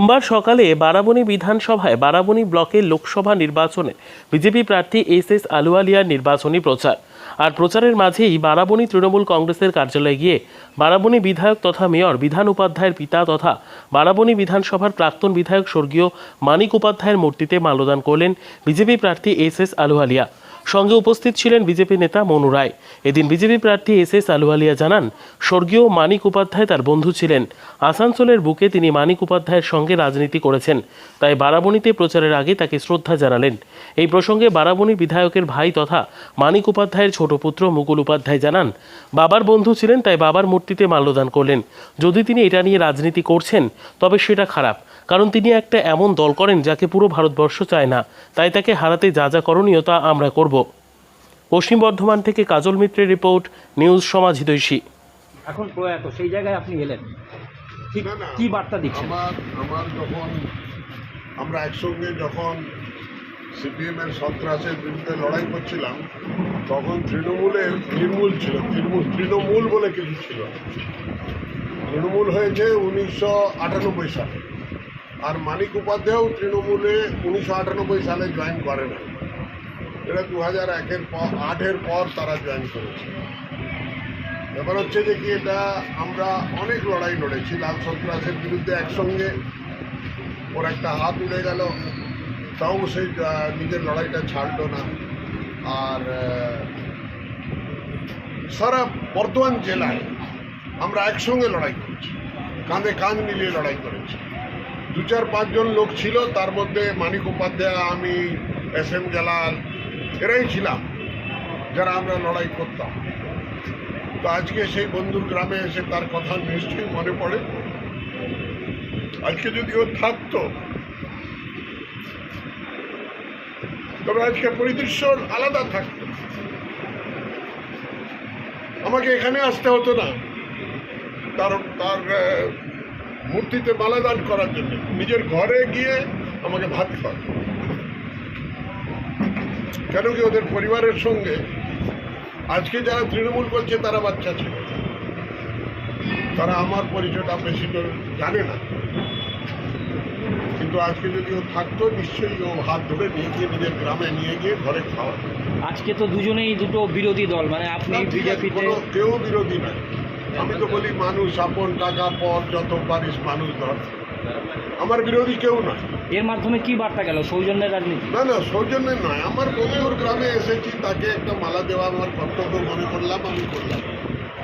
সোমবার সকালে বারাবণী বিধানসভায় বারাবণী ব্লকের লোকসভা নির্বাচনে বিজেপি প্রার্থী এস এস আলুয়ালিয়ার নির্বাচনী প্রচার। আর প্রচারের মাঝেই বারাবণী তৃণমূল কংগ্রেসের কার্যালয়ে গিয়ে বারাবণী বিধায়ক তথা মেয়র, বিধান উপাধ্যায়ের পিতা তথা বারাবণী বিধানসভার প্রাক্তন বিধায়ক স্বর্গীয় মানিক উপাধ্যায়ের মূর্তিতে মাল্যদান করলেন বিজেপি প্রার্থী এস এস আলুয়ালিয়া। সঙ্গে উপস্থিত ছিলেন বিজেপি নেতা মনু রায়। এদিন বিজেপি প্রার্থী এস এস আলুয়ালিয়া জানান, স্বর্গীয় মানিক উপাধ্যায় তার বন্ধু ছিলেন। আসানসোলের বুকে তিনি মানিক উপাধ্যায়ের সঙ্গে রাজনীতি করেছেন। তাই বারাবণীতে প্রচারের আগে তাকে শ্রদ্ধা জানালেন। এই প্রসঙ্গে বারাবণী বিধায়কের ভাই তথা মানিক উপাধ্যায়ের ছোট পুত্র মুকুল উপাধ্যায় জানান, বাবার বন্ধু ছিলেন তাই বাবার মূর্তিতে মাল্যদান করলেন। যদি তিনি এটা নিয়ে রাজনীতি করছেন, তবে সেটা খারাপ। কারণ তিনি একটা এমন দল করেন যাকে পুরো ভারতবর্ষ চায় না। তাই তাকে হারাতে যা যা করণীয় তা আমরা করব। পশ্চিম বর্ধমান থেকে কাজল মিত্রের রিপোর্ট নিউজ সমাজ হিতৈষী। এখন প্রয়াত সেই জায়গায় আপনি এলেন। কি বার্তা দিচ্ছেন? আমার আমার যখন আমরা একসঙ্গে যখন সিপিএম এর সন্ত্রাসের বিরুদ্ধে লড়াই করছিলাম তখন তৃণমূলের তৃণমূল ছিল। তৃণমূল তৃণমূল বলে কিছু ছিল তৃণমূল হয়েছে উনিশশো আটানব্বই সালে। আর মানিক উপাধ্যায়ও তৃণমূলে উনিশশো আটানব্বই সালে জয়েন করে না এটা দু হাজার একের পর আটের পর তারা জয়েন করেছে। ব্যাপার হচ্ছে যে কি এটা আমরা অনেক লড়াই লড়েছি। লাল সন্ত্রাসের বিরুদ্ধে একসঙ্গে ওর একটা হাত উড়ে গেল। তাও আহ, নিজের লড়াইটা ছাড়লো না। আর সারা বর্ধমান জেলায় আমরা একসঙ্গে লড়াই করেছি। কাঁধে কাঁধ মিলিয়ে লড়াই করেছি। দু চার পাঁচজন লোক ছিল তার মধ্যে মানিক উপাধ্যায় আমি এস এম জালাল এরাই ছিলাম, যারা আমরা লড়াই করতাম। তো আজকে সেই বন্ধুর গ্রামে এসে তার কথা নিশ্চয়ই মনে পড়ে। আজকে যদি ও থাকতো, তবে আজকে পরিদৃশ্য আলাদা থাকতো। আমাকে এখানে আসতে হতো না। তার তার মূর্তিতে মালাদান করার জন্য। নিজের ঘরে গিয়ে আমাকে ভাত খাওয়াতো। কেন কি ওদের পরিবারের সঙ্গে? আজকে যারা তৃণমূল করছে তারা বাচ্চা ছিল। তারা আমার পরিচয়টা বেশি তো জানে না। কিন্তু আজকে যদি ও থাকতো নিশ্চয়ই ও হাত ধরে নিয়ে গিয়ে নিজের গ্রামে নিয়ে গিয়ে ঘরে খাওয়াতো। আজকে তো দুজনেই দুটো বিরোধী দল মানে আপনি কোনো কেউ বিরোধী নাই আমি তো বলি মানুষ আপন টাকা পর যত পারিস মানুষ ধর। আমার বিরোধী কেউ নয়। এর মাধ্যমে কি বার্তা গেল? সৌজন্যের রাজনীতি? না না সৌজন্যে নয়। আমার বন্ধুর গ্রামে এসেছি তাকে একটা মালা দেওয়া আমার কর্তব্য মনে করলাম আমি করলাম।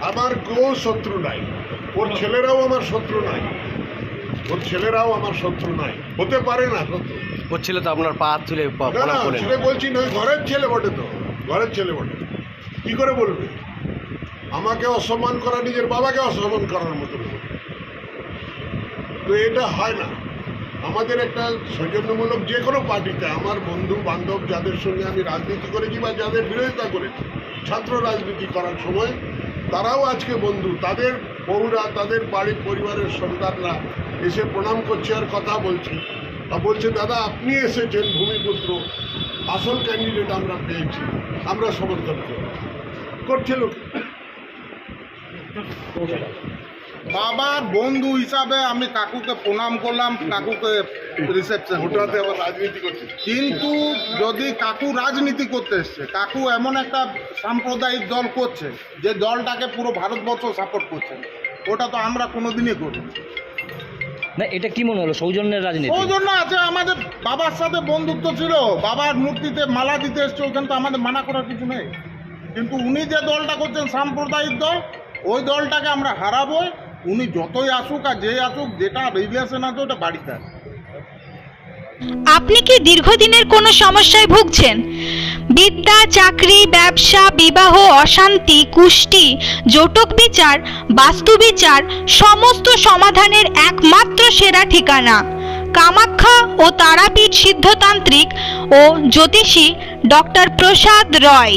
আমার কেউ শত্রু নাই। ওর ছেলেরাও আমার শত্রু নাই। ওর ছেলেরাও আমার শত্রু নাই। হতে পারে না শত্রু। ওর ছেলে তো আপনার পা তুলে না সেটা বলছি না ঘরের ছেলে বটে তো। ঘরের ছেলে বটে। কি করে বলবে? আমাকে অসম্মান করা, নিজের বাবাকে অসম্মান করার মতো তো এটা হয় না। আমাদের একটা সৌজন্যমূলক যে কোনো পার্টিতে আমার বন্ধু, বান্ধব, যাদের সঙ্গে আমি রাজনীতি করেছি বা যাদের বিরোধিতা করেছি, ছাত্র রাজনীতি করার সময়, তারাও আজকে বন্ধু, তাদের বউরা, তাদের বাড়ির পরিবারের সন্তানরা এসে প্রণাম করছে আর কথা বলছে। তা বলছে, দাদা, আপনি এসেছেন ভূমিপুত্র। আসল ক্যান্ডিডেট আমরা পেয়েছি। আমরা সমর্থন করি করছে লোক বাবার বন্ধু হিসাবে আমি কাকুকে প্রণাম করলাম কাকুকে রিসেপশন ওটাতে আবার রাজনীতি করছে। কিন্তু যদি কাকু রাজনীতি করতে এসছে কাকু এমন একটা সাম্প্রদায়িক দল করছে যে দলটাকে পুরো ভারতবর্ষ সাপোর্ট করছে ওটা তো আমরা কোনোদিনই করি না। এটা কি মনে হলো? সৌজন্যের রাজনীতি? সৌজন্য আছে আমাদের বাবার সাথে বন্ধুত্ব ছিল বাবার মূর্তিতে মালা দিতে এসছে ওখানে তো আমাদের মানা করার কিছু নেই। কিন্তু উনি যে দলটা করছেন সাম্প্রদায়িক দল ওই দলটাকে আমরা হারাবো উনি যতই আসুক আর যেই আসুক, যেটা রিলেশন আছে ওটা বাড়িতে আপনি কি দীর্ঘদিনের কোনো সমস্যায় ভুগছেন? বিদ্যা, চাকরি, ব্যবসা, বিবাহ, অশান্তি, কুষ্টি, জটক বিচার, বাস্তু বিচার, সমস্ত সমাধানের একমাত্র সেরা ঠিকানা। কামাখ্যা ও তারাপীঠ সিদ্ধতান্ত্রিক ও জ্যোতিষী ডক্টর প্রসাদ রয়।